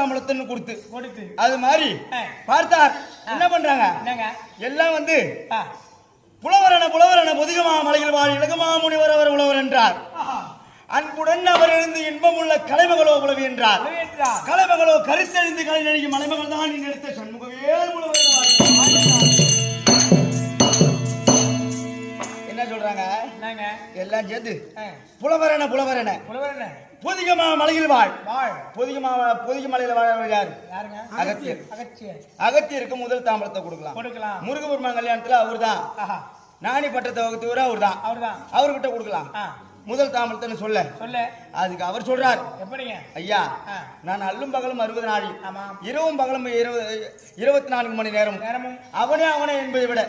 தாம்பளத்துன்னு கொடுத்து கொடுத்து அது மாதிரி. பார்த்தார் என்ன பண்றாங்க என்னங்க எல்லாம் வந்து. புலவரன புலவரன பொதிகமா மலையில் வாழ் இலகுமா முனிவர் அவர் உழவர் என்றார். அன்புடன் அவர் இருந்து இன்பமுள்ள கலைமகளோ உழவி என்றார். கலைமகளோ கருத்தறிந்து கலை நடிக்கும் மலைமகள் தான் நீ எடுத்த என்றார். என்ன சொல்றாங்க என்னங்க எல்லாம் சேர்த்து. புலவரன புலவரன புலவர் என்ன பொதிகமா மலையில் வாழ். வாழ். பொதிகமா பொதிக மலையில் வாழ் யாரு? யாருங்க? அகத்தியர். அகத்தியர் அகத்தியருக்கு முதல் தாம்பளத்தை கொடுக்கலாம். கொடுக்கலாம். முருகபெருமான் கல்யாணத்துல அவர்தான். ஆஹா. நாணி பட்டத்தை வகுத்தவர் அவர்தான். அவர்தான். அவர்கிட்ட கொடுக்கலாம். முதல் தாம்பளத்தைன்னு சொல்ல. சொல்ல. அதுக்கு அவர் சொல்றார். எப்படிங்க? ஐயா. நான் அல்லும் பகலும் அறுபது நாளி இரவும் பகலும் இருபது இருபத்தி நான்கு மணி நேரம் அவனே அவனே என்பதை விட.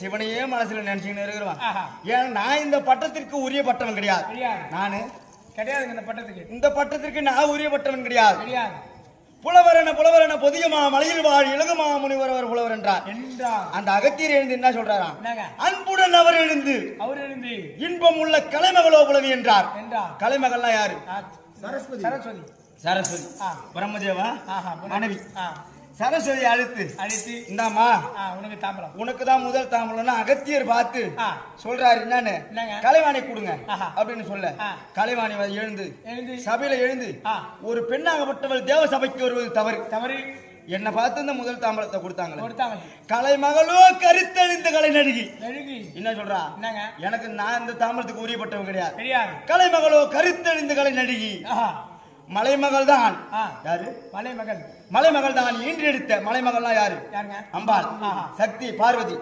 சிவனையே மனசுல நினைச்சுக்கிட்டு இருக்கிறவன். ஏன்னா நான் இந்த பட்டத்திற்கு உரிய பட்டவன் கிடையாது. கிடையாது. நானு கிடையாதுங்க இந்த பட்டத்துக்கு. இந்த பட்டத்திற்கு நான் உரிய பட்டவன் கிடையாது. கிடையாது. புலவரன புலவரன பொதிகமா மலையில் வாழ் இலகுமா முனிவர் அவர் புலவர் என்றார். என்றார் அந்த அகத்தியர் எழுந்து என்ன சொல்றாராம்? என்னங்க? அன்புடன் அவர் எழுந்து அவர் இருந்து இன்பம் உள்ள கலைமகளோ புலவி என்றார். என்றார் கலைமகள்லாம் யாரு. சரஸ்வதி. சரஸ்வதி. சரஸ்வதி. பிரம்மதேவா? மனைவி. சரஸ்வதி அழுத்து. அழித்து. இந்தாம்மா. ஆ உனக்கு தாம்பரம். உனக்கு தான் முதல் தாம்பளம்னு அகத்தியர் பார்த்து சொல்றாரு என்னன்னு? கலைவாணி கொடுங்க. அப்படின்னு சொல்ல. கலைவாணி எழுந்து. எழுந்து. சபையில எழுந்து ஒரு பெண்ணாகப்பட்டவள் தேவ சபைக்கு வருவது தவறு. தவறு. என்னை பார்த்து இந்த முதல் தாம்பளத்தை கொடுத்தாங்களே. கொடுத்தாங்க கலைமகளோ கருத்தழிந்த கலை நடிகை நெருங்கி. என்ன சொல்றா? எனக்கு நான் இந்த தாம்பளத்துக்கு உரியப்பட்டவன் கிடையாது. கலைமகளோ கருத்தழிந்த கலை நடிகை மலைமகள் தான் யாரு? மலை மகள் மலைமகள். தான் ஈன்றெடுத்த மலைமகள்னா யாரு? யாருங்க? அம்பாள். சக்தி பார்வதி.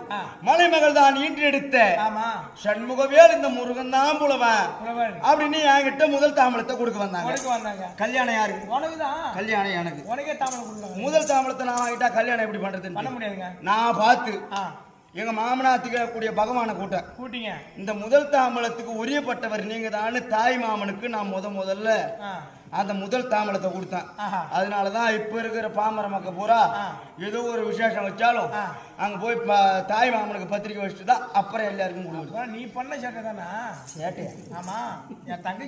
மலைமகள் தான் ஈன்றெடுத்த. ஆமா. சண்முகவேல் இந்த முருகன் தான் புலவன் அப்படின்னு என்கிட்ட முதல் தாம்பளத்தை கொடுக்க வந்தாங்க. கல்யாணம் யாரு? கல்யாணம் எனக்கு. முதல் தாம்பளத்தை நான் வாங்கிட்டா கல்யாணம் எப்படி பண்ண பண்றதுன்னு முடியாதுங்க. நான் பார்த்து எங்க மாமனாத்துக்கு கூடிய பகவானை கூட்டேன். கூட்டிங்க. இந்த முதல் தாம்பளத்துக்கு உரியப்பட்டவர் நீங்க தான்னு தாய் மாமனுக்கு நான் முத முதல்ல அந்த முதல் தாம்பளத்தை கொடுத்தேன். அதனாலதான் இப்ப இருக்கிற பாமர மக்கள் பூரா. ஏதோ ஒரு விசேஷம் வச்சாலும். அங்க போய் தாய் மாமனுக்கு பத்திரிக்கை வச்சுட்டு தான் அப்புறம் எல்லாருக்கும் கொடுக்குது அப்புறம் நீ பண்ண சேட்டை தானா? சேட்டையா ஆமா. என் தங்கச்சி